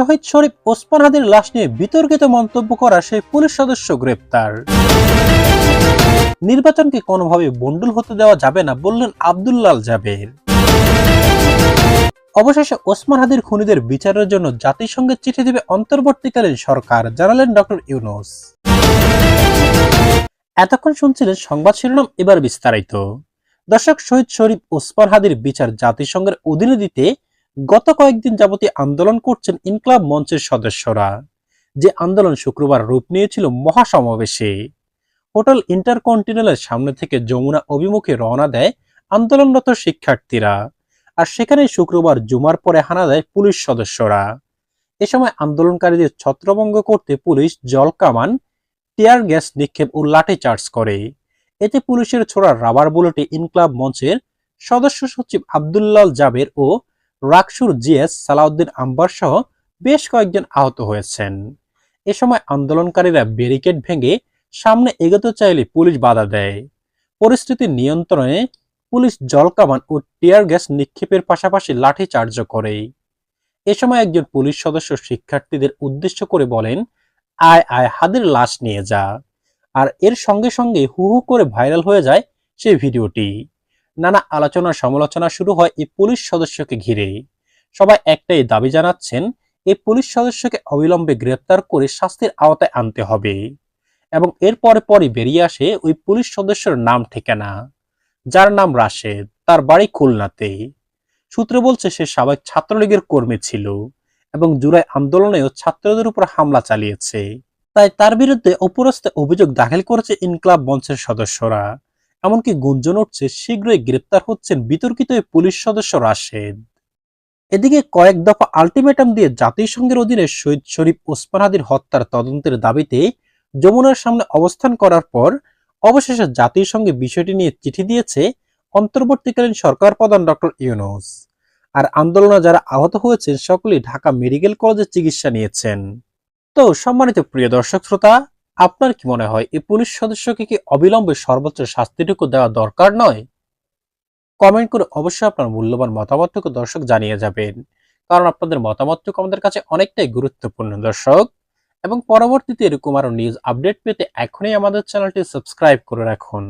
শহীদ শরীফ ওসমান হাদির লাশ নিয়ে বিতর্কিত মন্তব্য করা সেই পুলিশ সদস্য গ্রেপ্তার। নির্বাচনকে কোনোভাবে বন্ডুল হতে দেওয়া যাবে না বললেন আব্দুল্লাল জাবের। অবশেষে ওসমান হাদির খুনিদের বিচারের জন্য জাতিসংঘে চিঠি দেবে অন্তর্বর্তীকালীন সরকার, জানালেন ডক্টর ইউনুস। এতক্ষণ শুনছিলেন সংবাদ শিরোনাম, এবার বিস্তারিত। দর্শক, শহীদ শরীফ ওসমান হাদির বিচার জাতিসংঘের অধীনে দিতে গত কয়েকদিন যাবতীয় আন্দোলন করছেন ইনকলাব মঞ্চের সদস্যরা, যে আন্দোলন শুক্রবার রূপ নিয়েছিল মহাসমাবেশে। হোটেল ইন্টারকন্টিনেন্টালের সামনে থেকে যমুনা অভিমুখে রওনা দেয় আন্দোলনরত শিক্ষার্থীরা, আর সেখানে শুক্রবার জুমার পরে হানা দেয় পুলিশ সদস্যরা। এ সময় আন্দোলনকারীদের ছত্রভঙ্গ করতে পুলিশ জল কামান, টিয়ার গ্যাস নিক্ষেপ ও লাঠি চার্জ করে। এতে পুলিশের ছোড়া রাবার বুলেটে ইনকলাব মঞ্চের সদস্য সচিব আবদুল্লাল জাবের ও রাকসুর জিএস সালাউদ্দিন আম্বার সহ বেশ কয়েকজন আহত হয়েছেন। এ সময় আন্দোলনকারীরা ব্যারিকেড ভেঙে সামনে এগোতে চাইলে পুলিশ বাধা দেয়। পরিস্থিতি নিয়ন্ত্রণে পুলিশ জলকামান ও টিয়ার গ্যাস নিক্ষেপের পাশাপাশি লাঠি চার্জ করে। এ সময় একজন পুলিশ সদস্য শিক্ষার্থীদের উদ্দেশ্য করে বলেন, আয় আয়, হাদের লাশ নিয়ে যা। আর এর সঙ্গে সঙ্গে হু হু করে ভাইরাল হয়ে যায় সেই ভিডিওটি। নানা আলোচনা সমালোচনা শুরু হয় এই পুলিশ সদস্যকে ঘিরে সবাই একটাই দাবি জানাচ্ছেন, এই পুলিশ সদস্যকে অবিলম্বে গ্রেপ্তার করে শাস্তির আওতায় আনতে হবে এবং এর পরে পরে বেরিয়ে আসে ওই পুলিশ সদস্যের নাম ঠিকানা, যার নাম রাশেদ, তার বাড়ি খুলনাতে। সূত্র বলছে, সে সাবেক ছাত্রলীগের কর্মী ছিল এবং জুলাই আন্দোলনেও ছাত্রদের উপর হামলা চালিয়েছে। তাই তার বিরুদ্ধে অপরস্তে অভিযোগ দাখিল করেছে ইনকলাব মঞ্চের সদস্যরা। এমনকি গুঞ্জন উঠছে, শীঘ্রই গ্রেপ্তার হচ্ছেন বিতর্কিত পুলিশ সদস্য রাশেদ। এদিকে কয়েক দফা আলটিমেটাম দিয়ে জাতিসংঘের অধীনে শহীদ শরীফ ওসমান হাদির হত্যার তদন্তের দাবিতে যমুনার সামনে অবস্থান করার পর অবশেষে জাতিসংঘে বিষয়টি নিয়ে চিঠি দিয়েছে অন্তর্বর্তীকালীন সরকার প্রধান ডক্টর ইউনুস। আর আন্দোলনে যারা আহত হয়েছেন, সকলেই ঢাকা মেডিকেল কলেজে চিকিৎসা নিয়েছেন। তো সম্মানিত প্রিয় দর্শক শ্রোতা আপনার কি মনে হয়, এই পুলিশ সদস্যকে কি অবিলম্বে সর্বোচ্চ শাস্তিটুকু দেওয়া দরকার নয়? কমেন্ট করে অবশ্যই আপনার মূল্যবান মতামতটুকু দর্শক জানিয়ে যাবেন। কারণ আপনাদের মতামতটুকু আমাদের কাছে অনেকটাই গুরুত্বপূর্ণ, দর্শক। এবং পরবর্তীতে এরকম আরও নিউজ আপডেট পেতে এখনই আমাদের চ্যানেলটি সাবস্ক্রাইব করে রাখুন।